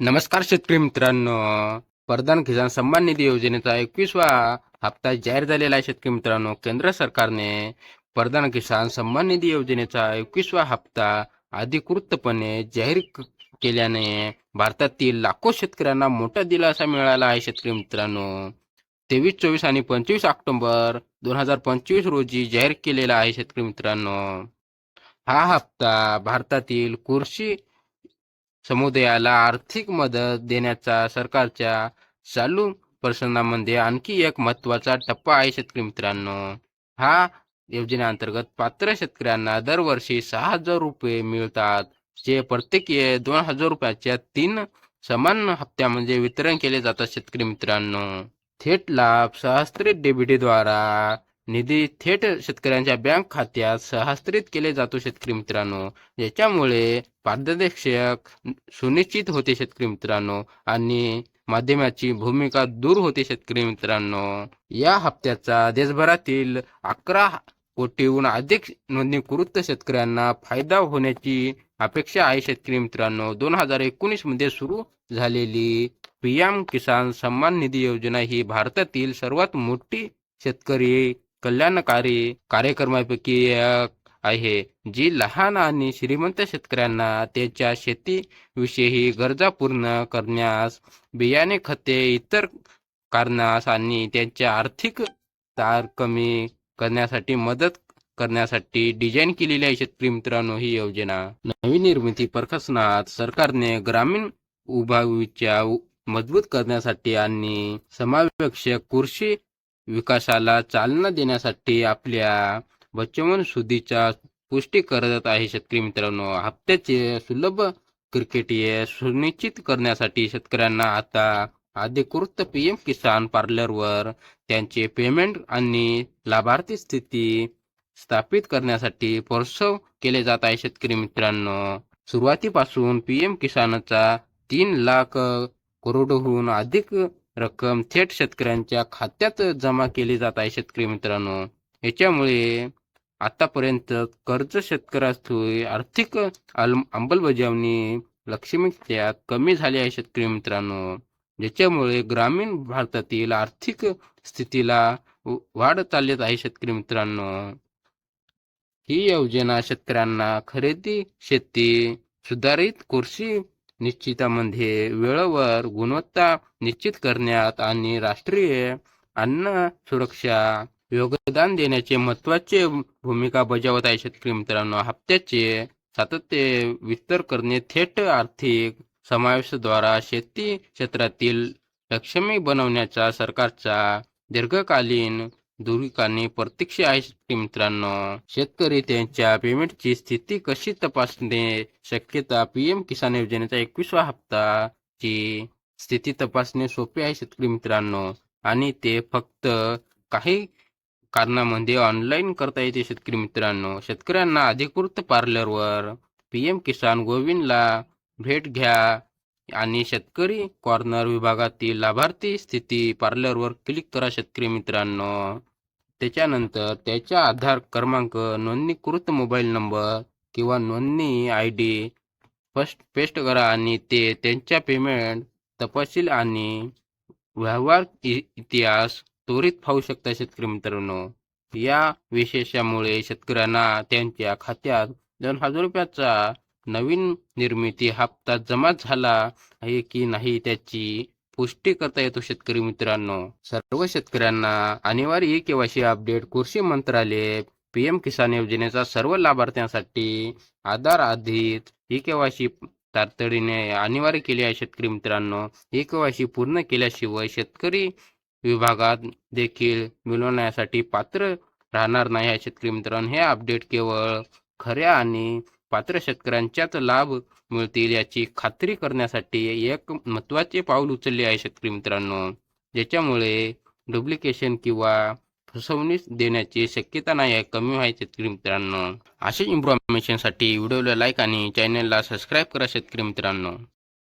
नमस्कार शेतकरी मित्रांनो. प्रधान किसान सन्मान निधी योजनेचा एकवीसवा हप्ता जाहीर झालेला आहे शेतकरी मित्रांनो. केंद्र सरकारने प्रधान किसान सन्मान निधी योजनेचा एकवीसवा हप्ता अधिकृतपणे जाहीर केल्याने भारतातील लाखो शेतकऱ्यांना मोठा दिलासा मिळाला आहे शेतकरी मित्रांनो. तेवीस चोवीस आणि पंचवीस ऑक्टोबर दोन हजार पंचवीस रोजी जाहीर केलेला आहे शेतकरी मित्रांनो. हा हप्ता भारतातील कृषी समुदायाला आर्थिक मदत देण्याचा सरकारच्या चालू प्रसंगामध्ये आणखी एक महत्त्वाचा टप्पा आहे शेतकरी मित्रांनो. हा योजनेअंतर्गत पात्र शेतकऱ्यांना दरवर्षी सहा हजार रुपये मिळतात जे प्रत्येकी दोन हजार रुपयाच्या तीन समान हप्त्यामध्ये म्हणजे वितरण केले जातात शेतकरी मित्रांनो. थेट लाभ सहस्त्रित डेबिटीद्वारा निधी थेट शेतकऱ्यांच्या बँक खात्यात सहस्त्रित केले जातो शेतकरी मित्रांनो. याच्यामुळे पारदर्शक सुनिश्चित होते शेतकरी मित्रांनो आणि माध्यमाची भूमिका दूर होते शेतकरी मित्रांनो. या हप्त्याचा देशभरातील अकरा कोटीहून अधिक नोंदणीकृत शेतकऱ्यांना फायदा होण्याची अपेक्षा आहे शेतकरी मित्रांनो. दोन हजार एकोणीसमध्ये सुरू झालेली पीएम किसान सन्मान निधी योजना ही भारतातील सर्वात मोठी शेतकरी कल्याणकारी कार्यक्रमापैकी एक आहे जी लहान आणि श्रीमंत शेतकऱ्यांना त्यांच्या शेतीविषयी गरजा पूर्ण करण्यास बियाणे खते इतर कारणास आणि त्यांच्या आर्थिक तार कमी करण्यासाठी मदत करण्यासाठी डिझाईन केलेली आहे शेतकरी मित्रांनो ही योजना. नवीन निर्मिती प्रकाशनात सरकारने ग्रामीण उभावीच्या मजबूत करण्यासाठी आणि समावेशक कृषी विकासाला चालना देण्यासाठी आपल्या बचवन सुधीच्या पुष्टी करत आहे शेतकरी मित्रांनो. हप्त्याचे सुलभ क्रिकेट सुनिश्चित करण्यासाठी शेतकऱ्यांना आता अधिकृत पीएम किसान पार्लरवर त्यांचे पेमेंट आणि लाभार्थी स्थिती स्थापित करण्यासाठी प्रोत्सव केले जात आहे शेतकरी मित्रांनो. सुरुवातीपासून पीएम किसानचा तीन लाख करोडहून अधिक रक्कम थेट शेतकऱ्यांच्या खात्यात जमा केली जात आहे शेतकरी मित्रांनो. याच्यामुळे आतापर्यंत कर्ज शेतकऱ्याची आर्थिक अंमलबजावणी लक्ष्मीच्या कमी झाली आहे शेतकरी मित्रांनो. ज्याच्यामुळे ग्रामीण भारतातील आर्थिक स्थितीला वाढ चालत आहे शेतकरी मित्रांनो. ही योजना शेतकऱ्यांना खरेदी शेती सुधारित कृषी निश्चितामध्ये वेळेवर गुणवत्ता निश्चित करण्यात आणि राष्ट्रीय अन्न सुरक्षा योगदान देण्याचे महत्त्वाचे भूमिका बजावत आहे शेतकरी मित्रांनो. हप्त्याचे सातत्य विस्तार करणे थेट आर्थिक समावेशाद्वारा शेती क्षेत्रातील लक्षमी बनवण्याचा सरकारचा दीर्घकालीन धोरणाने प्रत्यक्ष आहे मित्रांनो. शेतकरी त्यांच्या पेमेंटची स्थिती कशी तपासणे? शक्यता पीएम किसान योजनेचा एकवीसवा हप्ता. ची स्थिती तपासणे सोपे आहे शेतकरी मित्रांनो. आणि ते फक्त काही कारणामध्ये ऑनलाईन करता येते शेतकरी मित्रांनो. शेतकऱ्यांना अधिकृत पार्लरवर पीएम किसान गोविंदला भेट घ्या. आणि शेतकरी कॉर्नर विभागातील लाभार्थी स्थिती पार्लरवर क्लिक करा शेतकरी मित्रांनो. त्याच्यानंतर त्याच्या आधार क्रमांक नोंदणीकृत मोबाईल नंबर किंवा नोंदणी आय डी फर्स्ट पेस्ट करा आणि ते त्यांच्या पेमेंट तपशील आणि व्यवहार इतिहास त्वरित पाहू शकता शेतकरी मित्रांनो. या विशेषामुळे शेतकऱ्यांना त्यांच्या खात्यात दोन हजार रुपयाचा नवीन निर्मिती हप्ता जमा झाला आहे की नाही त्याची पुष्टी करता येतो शेतकरी मित्रांनो. सर्व शेतकऱ्यांना अनिवार्य ई केवायसी अपडेट कृषी मंत्रालय पीएम किसान योजनेचा सर्व लाभार्थ्यांसाठी आधार आधीच ई केवायसी तातडीने अनिवार्य केली आहे शेतकरी मित्रांनो. ई केवायसी पूर्ण केल्याशिवाय शेतकरी विभागात देखील मिळवण्यासाठी पात्र राहणार नाही आहे शेतकरी मित्रांनो. हे अपडेट केवळ खऱ्या आणि पात्र शेतकऱ्यांच्याच लाभ मिळतील याची खात्री करण्यासाठी एक महत्त्वाचे पाऊल उचलले आहे शेतकरी मित्रांनो. ज्याच्यामुळे डुप्लिकेशन किंवा फसवणूक देण्याची शक्यता नाही आहे कमी आहे शेतकरी मित्रांनो. अशा इन्फॉर्मेशनसाठी व्हिडिओला लाईक आणि चॅनलला सबस्क्राईब करा शेतकरी मित्रांनो.